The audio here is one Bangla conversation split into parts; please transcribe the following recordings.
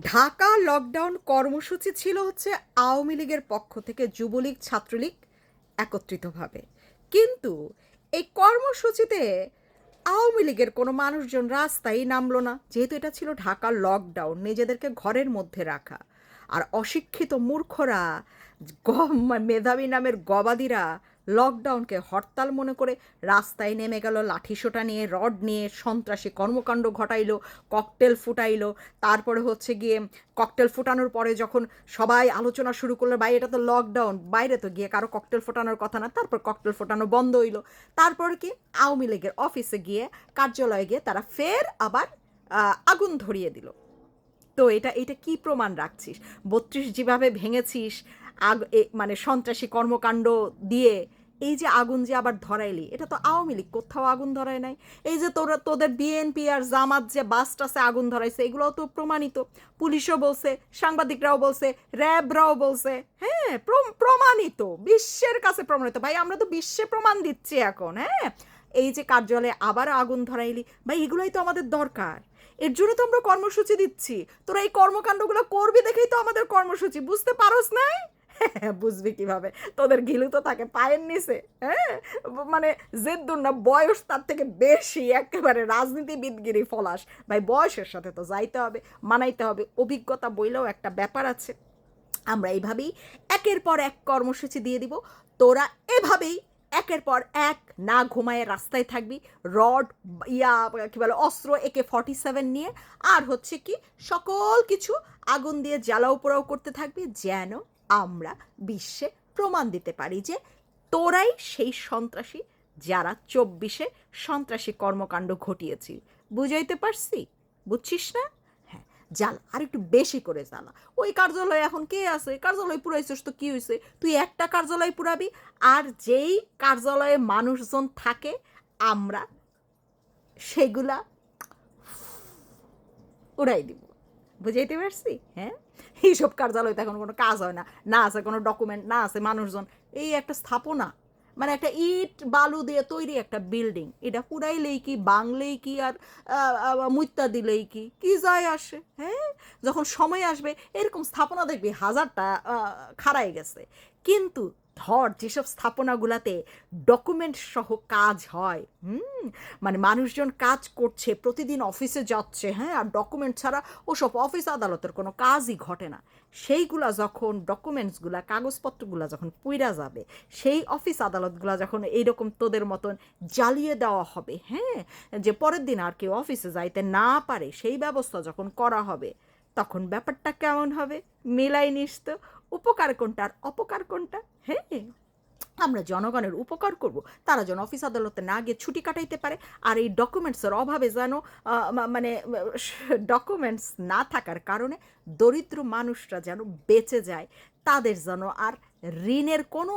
ঢাকা লকডাউন কর্মসূচি ছিল হচ্ছে আওয়ামী লীগের পক্ষ থেকে যুবলীগ, ছাত্রলীগ একত্রিতভাবে। কিন্তু এই কর্মসূচিতে আওয়ামী লীগের কোনো মানুষজন রাস্তায় নামলো না। যেহেতু এটা ছিল ঢাকা লকডাউন, নিজেদেরকে ঘরের মধ্যে রাখা। আর অশিক্ষিত মূর্খরা মেধাবী নামের গবাদিরা লকডাউনকে হরতাল মনে করে রাস্তায় নেমে গেল লাঠিসোটা নিয়ে, রড নিয়ে, সন্ত্রাসী কর্মকাণ্ড ঘটাইলো, ককটেল ফুটাইলো। তারপরে হচ্ছে গিয়ে ককটেল ফুটানোর পরে যখন সবাই আলোচনা শুরু করল, ভাই, এটা তো লকডাউন, বাইরে তো গিয়ে কারও ককটেল ফোটানোর কথা না। তারপর ককটেল ফোটানো বন্ধ হইল। তারপর কি আওয়ামী লীগের অফিসে গিয়ে, কার্যালয়ে গিয়ে তারা ফের আবার আগুন ধরিয়ে দিল। তো এটা এটা কি প্রমাণ রাখছিস? বত্রিশ যেভাবে ভেঙেছিস, আগ মানে সন্ত্রাসী কর্মকাণ্ড দিয়ে এই যে আগুন যে আবার ধরাইলি, এটা তো আওয়ামী লীগ, কোথাও আগুন ধরায় নাই। এই যে তোরা, তোদের বিএনপি আর জামাত যে বাস টাসে আগুন ধরাইছে, এগুলোও তো প্রমাণিত। পুলিশও বলছে, সাংবাদিকরাও বলছে, র্যাবরাও বলছে। হ্যাঁ প্র- প্রমাণিত, বিশ্বের কাছে প্রমাণিত। ভাই, আমরা তো বিশ্বে প্রমাণ দিচ্ছি এখন হ্যাঁ? এই যে কার্যালয়ে আবার আগুন ধরাইলি, ভাই, এগুলোই তো আমাদের দরকার। এর জন্য তো আমরা কর্মসূচি দিচ্ছি। তোরা এই কর্মকাণ্ডগুলো করবি দেখেই তো আমাদের কর্মসূচি, বুঝতে পারোস নাই? বুঝবি কীভাবে? তোদের গিলু তো থাকে পায়ের নিচে হ্যাঁ? মানে জেদ্দুর না, বয়স তার থেকে বেশি, একেবারে রাজনীতিবিদগিরি ফলাস। ভাই, বয়সের সাথে তো যাইতে হবে, মানাইতে হবে। অভিজ্ঞতা বইলেও একটা ব্যাপার আছে। আমরা এইভাবেই একের পর এক কর্মসূচি দিয়ে দিব। তোরা এভাবেই একের পর এক না ঘুমায় রাস্তায় থাকবি। রড, ইয়া, কি বলে, অস্ত্র একে ফর্টি সেভেন নিয়ে। আর হচ্ছে কি, সকল কিছু আগুন দিয়ে জ্বালাও পোড়াও করতে থাকবি। যেন আমরা বিশ্বে প্রমাণ দিতে পারি যে তোরাই সেই সন্ত্রাসী যারা চব্বিশে সন্ত্রাসী কর্মকাণ্ড ঘটিয়েছি বুঝাইতে পারছি? বুঝছিস না? হ্যাঁ জ্বালা আর একটু বেশি করে জ্বালা ওই কার্যালয়ে এখন কে আছে? কার্যালয় পুরাইছিস তো কী হয়েছে তুই একটা কার্যালয় পুরাবি, আর যেই কার্যালয়ে মানুষজন থাকে, আমরা সেগুলা উড়াই দিব। বুঝাইতে পারছি? হ্যাঁ? এইসব কার্যালয়তে এখন কোনো কাজ হয় না। না আছে কোনো ডকুমেন্ট না আছে মানুষজন। এই একটা স্থাপনা মানে একটা ইট বালু দিয়ে তৈরি একটা বিল্ডিং এটা পুরাইলেই কি বাংলেই কি আর আহ, দিলেই কি? কি যায় আসে হ্যাঁ? যখন সময় আসবে এরকম স্থাপনা দেখবি হাজারটা খাড়াই গেছে। কিন্তু ধর যেসব স্থাপনাগুলাতে ডকুমেন্ট সহ কাজ হয়, হুম? মানে মানুষজন কাজ করছে, প্রতিদিন অফিসে যাচ্ছে হ্যাঁ? আর ডকুমেন্ট ছাড়া ওসব অফিস আদালতের কোনো কাজই ঘটে না। সেইগুলা যখন ডকুমেন্টসগুলা কাগজপত্রগুলা যখন পুইরা যাবে, সেই অফিস আদালতগুলা যখন এইরকম তোদের মতন জ্বালিয়ে দেওয়া হবে হ্যাঁ? যে পরের দিন আর কেউ অফিসে যাইতে না পারে, সেই ব্যবস্থা যখন করা হবে তখন ব্যাপারটা কেমন হবে? মেলাই নিস তো। উপকার কোনটা আর অপকার কোনটা? হ্যাঁ আমরা জনগণের উপকার করব। তারা যেন অফিস আদালতে না গিয়ে ছুটি কাটাইতে পারে। আর এই ডকুমেন্টসের অভাবে যেন মানে ডকুমেন্টস না থাকার কারণে দরিদ্র মানুষরা যেন বেঁচে যায়। তাদের যেন আর ঋণের কোনো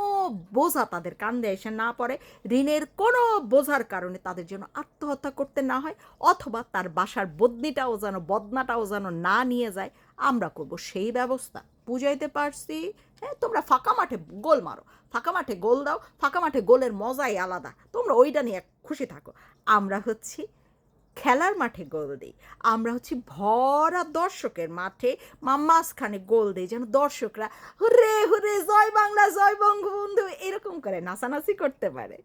বোঝা তাদের কান্দে এসে না পড়ে। ঋণের কোনো বোঝার কারণে তাদের যেন আত্মহত্যা করতে না হয় অথবা তার বাসার বদনিটাও যেন, বদনাটাও যেন না নিয়ে যায়। আমরা করব সেই ব্যবস্থা। বুঝাইতে পারছি? হ্যাঁ তোমরা ফাঁকা মাঠে গোল মারো। ফাঁকা মাঠে গোল দাও, ফাঁকা মাঠে গোলের মজাই আলাদা। তোমরা ওইটা নিয়ে খুশি থাকো। আমরা হচ্ছি খেলার মাঠে গোল দিই। আমরা হচ্ছি ভরা দর্শকের মাঠে মাঝখানে গোল দিই যেন দর্শকরা হুরে হুরে জয় বাংলা, জয় বঙ্গবন্ধু এরকম করে নাচানাচি করতে পারে।